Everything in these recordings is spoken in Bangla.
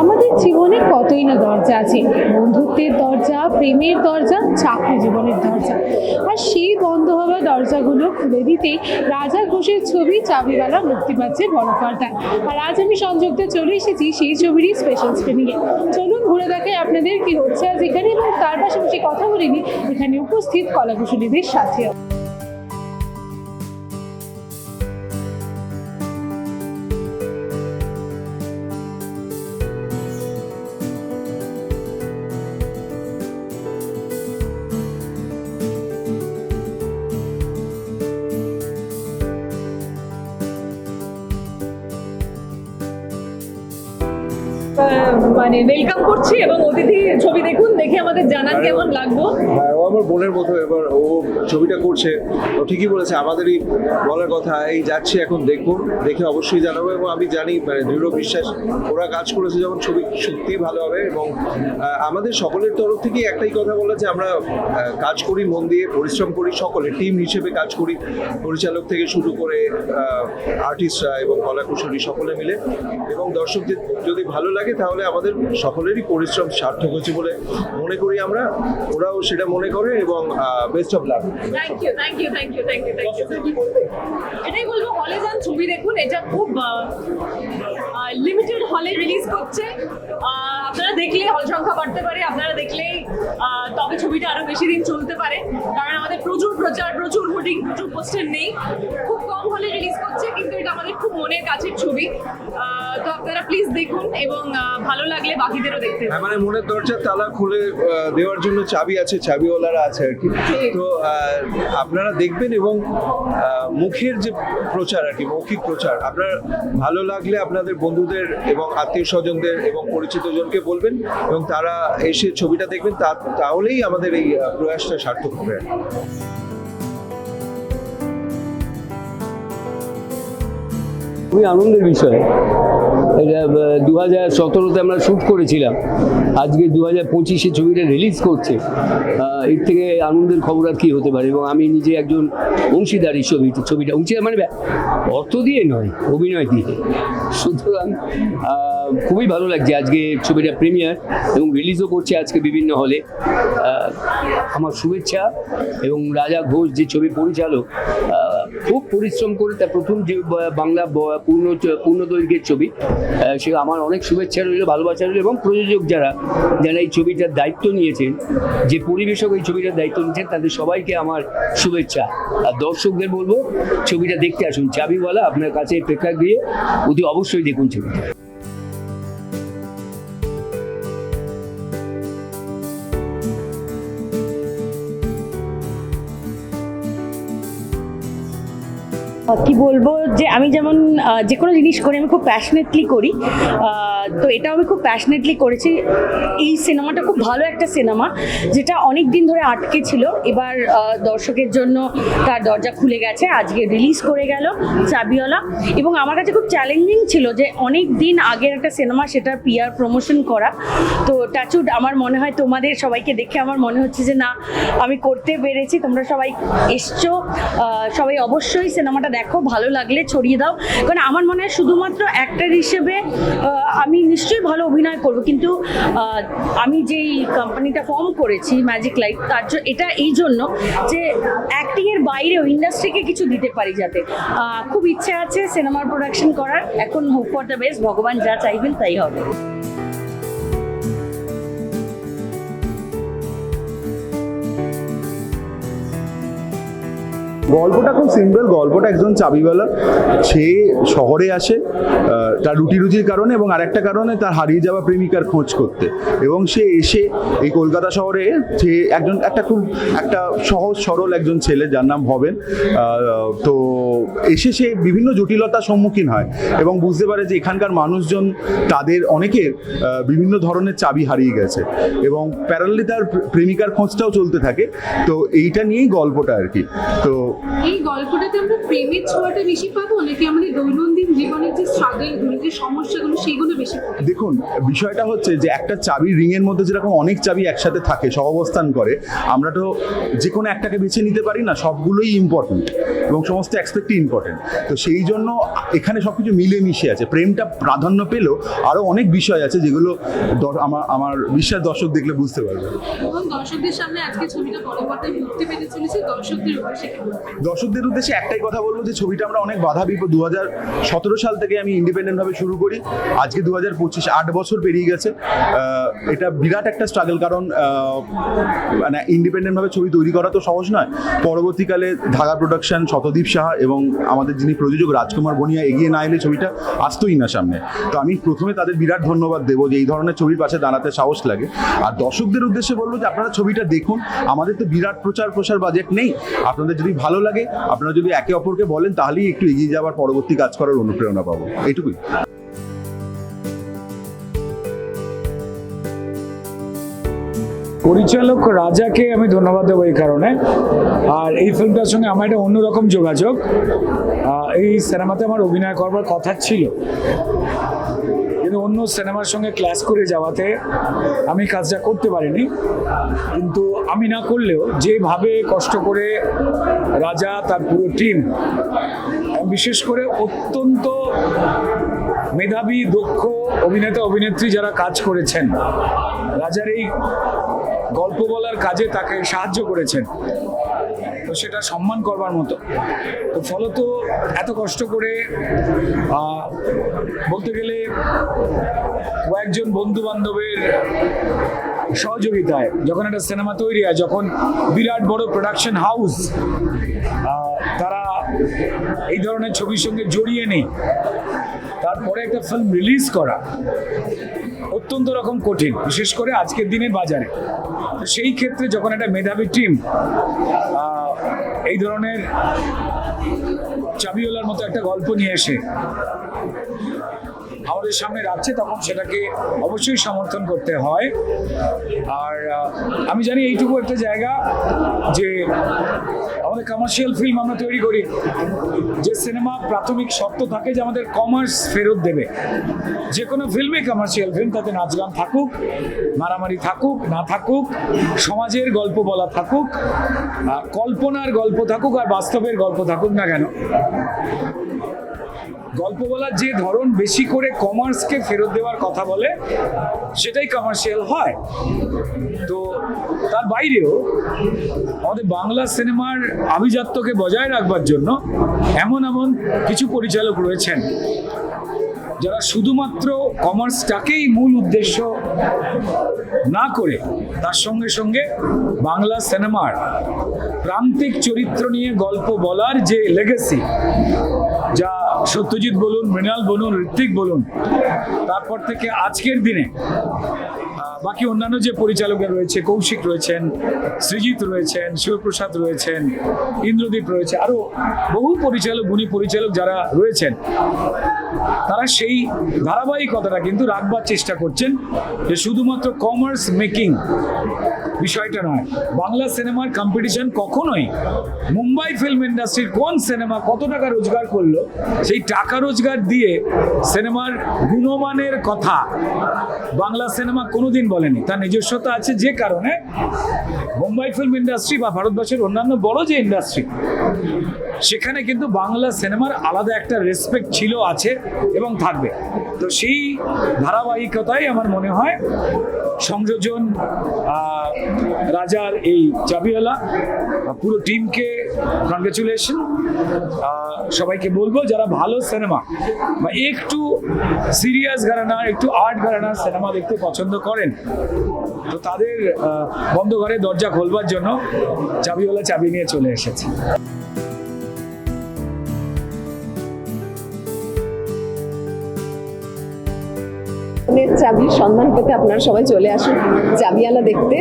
আমাদের জীবনে কতই না দরজা আছে? বন্ধুত্বের দরজা, প্রেমের দরজা, চাকরি জীবনের দরজা। আর সেই বন্ধ হওয়া দরজাগুলো খুলে দিতে রাজা ঘোষের ছবি চাবিওয়ালা মুক্তি পাচ্ছে বড় পর্দায়। আর আজ আমি সংযুক্ত চলে এসেছি সেই ছবিরই স্পেশাল স্ক্রিনিংয়ে চলুন ঘুরে দেখাই আপনাদের কি হচ্ছে আজ এখানে এবং তার পাশাপাশি কথা বলিনি এখানে উপস্থিত কলাকুশলীদের সাথেও। মানে ওয়েলকাম করছি এবং অতিথি ছবি দেখুন দেখে আমাদের জানান কেমন লাগবো হ্যাঁ ও আমার বোনের মতো এবার ও ছবিটা করছে। ও ঠিকই বলেছে আমাদেরই বলার কথা এই যাচ্ছি এখন দেখব দেখে অবশ্যই জানাব এবং আমি জানি মানে দৃঢ় বিশ্বাস ওরা কাজ করেছে যখন ছবি সত্যিই ভালো হবে এবং আমাদের সকলের তরফ থেকে একটাই কথা বলা যে আমরা কাজ করি মন দিয়ে পরিশ্রম করি সকলে টিম হিসেবে কাজ করি পরিচালক থেকে শুরু করে আর্টিস্টরা এবং কলাকুশলী সকলে মিলে। এবং দর্শকদের যদি ভালো লাগে তাহলে আমাদের সকলেরই পরিশ্রম সার্থক হয়েছে বলে মনে করি আমরা। ওরাও সেটা মনে করে এবং best of love thank you thank you thank you thank you thank you এটাই বলব হলে যান ছবি দেখুন, এটা খুব লিমিটেড হলে রিলিজ করছে। আপনারা দেখলে হল সংখ্যা বাড়তে পারে, আপনারা দেখলেই তবে ছবিটা আরও বেশি দিন চলতে পারে। কারণ আমাদের প্রচুর প্রচার, প্রচুর হোর্ডিং প্রচুর পোস্টার নেই। খুব কম হলে রিলিজ করছে, কিন্তু এটা আমাদের খুব মনের কাছের ছবি। তো আপনারা প্লিজ দেখুন এবং ভালো লাগলে বাকিদেরও দেখতে হ্যাঁ মানে মনের দরজার তালা খুলে দেওয়ার জন্য চাবি আছে চাবিওয়ালারা আছে আর কি। তো আপনারা দেখবেন এবং মুখের যে প্রচার আর কি মৌখিক প্রচার আপনার ভালো লাগলে আপনাদের বন্ধুদের এবং আত্মীয় স্বজনদের এবং পরিচিত জনকে বলবেন এবং তারা এসে ছবিটা দেখবেন তাহলেই আমাদের এই প্রয়াসটা সার্থক হবে খুবই আনন্দের বিষয়। এটা দু হাজার সতেরোতে আমরা শ্যুট করেছিলাম। আজকে দু হাজার পঁচিশে ছবিটা রিলিজ করছে। এর থেকে আনন্দের খবর আর কী হতে পারে? এবং আমি নিজে একজন অংশীদার এই ছবিতে ছবিটা অংশীদার মানে অর্থ দিয়ে নয়, অভিনয় দিয়ে। সুতরাং খুবই ভালো লাগছে। আজকে ছবিটা প্রিমিয়ার এবং রিলিজও করছে আজকে বিভিন্ন হলে আমার শুভেচ্ছা এবং রাজা ঘোষ যে ছবি পরিচালক খুব পরিশ্রম করে তার প্রথম যে বাংলা পূর্ণ পূর্ণ দৈর্ঘ্যের ছবি সে আমার অনেক শুভেচ্ছা রইল, ভালোবাসা রইল এবং প্রযোজক যারা যারা এই ছবিটার দায়িত্ব নিয়েছেন, যে পরিবেশক এই ছবিটার দায়িত্ব নিয়েছেন, তাদের সবাইকে আমার শুভেচ্ছা। আর দর্শকদের বলব, ছবিটা দেখতে আসুন চাবিওয়ালা আপনার কাছে প্রেক্ষাগৃহে, অতি অবশ্যই দেখুন ছবিটা। কি বলব যে আমি যেমন যে কোনো জিনিস করি আমি খুব প্যাশনেটলি করি। তো এটাও আমি খুব প্যাশনেটলি করেছি। এই সিনেমাটা খুব ভালো একটা সিনেমা যেটা অনেক দিন ধরে আটকে ছিল। এবার দর্শকের জন্য তার দরজা খুলে গেছে আজকে রিলিজ করে গেল চাবিওয়ালা। এবং আমার কাছে খুব চ্যালেঞ্জিং ছিল যে অনেক দিন আগের একটা সিনেমা সেটার পিআর প্রমোশন করা। তো টাচুড আমার মনে হয় তোমাদের সবাইকে দেখে আমার মনে হচ্ছে যে না আমি করতে পেরেছি। তোমরা সবাই এসছো সবাই অবশ্যই সিনেমাটা দেখো ভালো লাগলে ছড়িয়ে দাও। কারণ আমার মনে হয় শুধুমাত্র অ্যাক্টর হিসেবে আহ, আমি নিশ্চয়ই ভালো অভিনয় করব, কিন্তু আমি যেই কোম্পানিটা ফর্ম করেছি ম্যাজিক লাইফ তার এটা এই জন্য যে অ্যাক্টিংয়ের বাইরেও ইন্ডাস্ট্রিকে কিছু দিতে পারি যাতে। খুব ইচ্ছে আছে সিনেমার প্রোডাকশন করার, এখন হোপ ফর দ্য বেস্ট ভগবান যা চাইবেন তাই হবে। গল্পটা খুব সিম্পল গল্পটা একজন চাবিওয়ালা। সে শহরে আসে তার রুটি রুজির কারণে এবং আরেকটা কারণে তার হারিয়ে যাওয়া প্রেমিকার খোঁজ করতে। এবং সে এসে এই কলকাতা শহরে সে একজন, একটা খুব, একটা সহজ, সরল একজন ছেলে যার নাম ভবেন তো এসে সে বিভিন্ন জটিলতার সম্মুখীন হয় এবং বুঝতে পারে যে এখানকার মানুষজন তাদের অনেকের বিভিন্ন ধরনের চাবি হারিয়ে গেছে এবং প্যারালি তার প্রেমিকার খোঁজটাও চলতে থাকে। তো এইটা নিয়েই গল্পটা আর কি। তো এই গল্পটাতে আমরা প্রেমের ছোঁয়াটা বেশি পাবো নাকি আমাদের দৈনন্দিন জীবনের যে স্ট্রাগল যে সমস্যাগুলো সেগুলো বেশি। দেখুন বিষয়টা হচ্ছে যে একটা চাবির রিংয়ের মধ্যে যেরকম অনেক চাবি একসাথে থাকে সহাবস্থান করে আমরা তো যে কোনো একটাকে বেছে নিতে পারি না সবগুলোই ইম্পর্টেন্ট এবং সমস্ত অ্যাসপেক্টই ইম্পর্টেন্ট তো সেই জন্য এখানে সব কিছু মিলেমিশে আছে প্রেমটা প্রাধান্য পেলেও আরও অনেক বিষয় আছে যেগুলো আমার আমার বিশ্বাস দর্শক দেখলে বুঝতে পারবে এবং দর্শকদের সামনে আজকে ছবিটা মুক্তি পেতে চলেছে দর্শকদের? দর্শকদের উদ্দেশ্যে একটাই কথা বলব যে ছবিটা আমরা অনেক বাধা বিপদ দু হাজার সতেরো সাল থেকে আমি ইন্ডিপেন্ডেন্ট ভাবে শুরু করি। আজকে দু হাজার পঁচিশ আট বছর পেরিয়ে গেছে। এটা বিরাট একটা স্ট্রাগল কারণ মানে ইন্ডিপেন্ডেন্ট ভাবে ছবি তৈরি করা তো সহজ নয়। পরবর্তীকালে ধাগা প্রোডাকশন শতদীপ সাহা এবং আমাদের যিনি প্রযোজক রাজকুমার বনিয়া এগিয়ে না এলে ছবিটা আসতোই না সামনে। তো আমি প্রথমে তাদের বিরাট ধন্যবাদ দেবো যে এই ধরনের ছবির পাশে দাঁড়াতে সাহস লাগে। আর দর্শকদের উদ্দেশ্যে বলব যে আপনারা ছবিটা দেখুন। আমাদের তো বিরাট প্রচার প্রসার বাজেট নেই। আপনাদের যদি ভালো লাগে। আপনারা যদি একে অপরকে বলেন, তাহলেই একটু এগিয়ে যাওয়ার পরবর্তী কাজ করার অনুপ্রেরণা পাবো। এইটুকুই। পরিচালক রাজাকে আমি ধন্যবাদ দেবো এই কারণে। আর এই ফিল্মটার সঙ্গে আমার একটা অন্যরকম যোগাযোগ। এই সিনেমাতে আমার অভিনয় করবার কথা ছিল। অন্য সিনেমার সঙ্গে ক্লাস করে যাওয়াতে আমি কাজটা করতে পারিনি। কিন্তু আমি না করলেও যেভাবে কষ্ট করে রাজা তার পুরো টিম বিশেষ করে অত্যন্ত মেধাবী, দক্ষ অভিনেতা, অভিনেত্রী যারা কাজ করেছেন, রাজার এই গল্প বলার কাজে তাকে সাহায্য করেছেন। তো সেটা সম্মান করবার মতো। তো ফলত এত কষ্ট করে বলতে গেলে কয়েকজন বন্ধু বান্ধবের সহযোগিতায় যখন একটা সিনেমা তৈরি হয়, যখন বিরাট বড় প্রোডাকশন হাউস তারা এই ধরনের ছবির সঙ্গে জড়িয়ে নেই তারপরে একটা ফিল্ম রিলিজ করা। অত্যন্ত রকম কঠিন, বিশেষ করে আজকের দিনে বাজারে। সেই ক্ষেত্রে যখন একটা মেধাবী টিম এই ধরনের চাবিওয়ালার মতো একটা গল্প নিয়ে এসে আমাদের সামনে রাখছে, তখন সেটাকে অবশ্যই সমর্থন করতে হয়। আর আমি জানি এইটুকু একটা জায়গা যে আমাদের কমার্শিয়াল ফিল্ম আমরা তৈরি করি, যে সিনেমা প্রাথমিক শর্ত থাকে যে আমাদের কমার্স ফেরত দেবে। যে কোনো ফিল্মে কমার্শিয়াল ফিল্ম তাতে নাচ গান থাকুক, মারামারি থাকুক, না থাকুক, সমাজের গল্প বলা থাকুক কল্পনার গল্প থাকুক আর বাস্তবের গল্প থাকুক না কেন। গল্প বলার যে ধরন বেশি করে কমার্সকে ফেরত দেওয়ার কথা বলে, সেটাই কমার্শিয়াল হয়। তো তার বাইরেও আমাদের বাংলা সিনেমার আভিজাত্যকে বজায় রাখবার জন্য এমন এমন কিছু পরিচালক রয়েছেন, যারা শুধুমাত্র কমার্সটাকেই মূল উদ্দেশ্য না করে তার সঙ্গে সঙ্গে বাংলা সিনেমার প্রান্তিক চরিত্র নিয়ে গল্প বলার যে লেগেসি যা সত্যজিৎ বলুন মৃণাল বলুন ঋত্বিক বলুন। তারপর থেকে আজকের দিনে বাকি অন্যান্য যে পরিচালকরা রয়েছে, কৌশিক রয়েছেন, সৃজিত রয়েছেন, শিবপ্রসাদ রয়েছেন, ইন্দ্রদীপ রয়েছে আরও বহু পরিচালক, গুণী পরিচালক যারা রয়েছেন, তারা সেই ধারাবাহিকতাটা কিন্তু রাখবার চেষ্টা করছেন যে শুধুমাত্র কমার্স মেকিং বিষয়টা নয়, বাংলা সিনেমার কম্পিটিশন কখনোই মুম্বাই ফিল্ম ইন্ডাস্ট্রির কোন সিনেমা কত টাকা রোজগার করল, সেই টাকা রোজগার দিয়ে সিনেমার গুণমানের কথা বাংলা সিনেমা কোনোদিন বলেনি। তার নিজস্বতা আছে যে কারণে মুম্বাই ফিল্ম ইন্ডাস্ট্রি বা ভারতবর্ষের অন্যান্য বড় যে ইন্ডাস্ট্রি সেখানে কিন্তু বাংলা সিনেমার আলাদা একটা রেসপেক্ট ছিল, আছে এবং থাকবে। তো সেই ধারাবাহিকতাই আমার মনে হয় সংযোজন রাজার এই চাবিওয়ালা পুরো টিমকে কনগ্রেচুলেশন সবাইকে বলব যারা ভালো সিনেমা বা একটু সিরিয়াস ঘরানা একটু আর্ট ঘরানা সিনেমা দেখতে পছন্দ করেন তো তাদের বন্ধ ঘরে দরজা খোলবার জন্য চাবিওয়ালা চাবি নিয়ে চলে এসেছে। চাবির সন্ধান পেতে আপনারা সবাই চলে আসুন। চাবিয়ালা দেখতে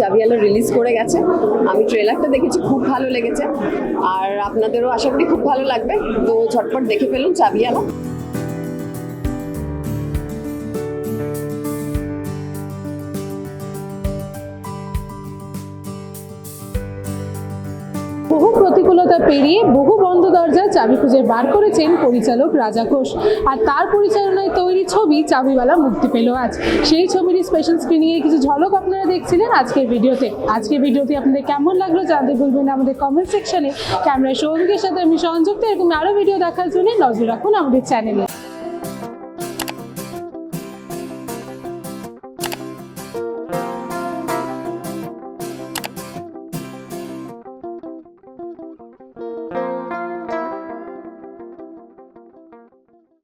চাবিয়ালা রিলিজ করে গেছে। আমি ট্রেলারটা দেখেছি, খুব ভালো লেগেছে। আর আপনাদেরও আশা করি খুব ভালো লাগবে। তো ঝটপট দেখে ফেলুন চাবিয়ালা বহু প্রতিকূলতা পেরিয়ে বহু বন্ধ দরজার চাবি খুঁজে বার করেছেন পরিচালক রাজা ঘোষ। আর তার পরিচালনায় তৈরি ছবি চাবিওয়ালা মুক্তি পেল আজ। সেই ছবির স্পেশাল স্ক্রিনিংয়ে কিছু ঝলক আপনারা দেখছিলেন আজকের ভিডিওতে। আজকের ভিডিওটি আপনাদের কেমন লাগল জানতে বলবেন আমাদের কমেন্ট সেকশনে ক্যামেরা সৌভিকের সাথে আমি সংযুক্ত, এরকম আরও ভিডিও দেখার জন্য নজর রাখুন আমাদের চ্যানেলে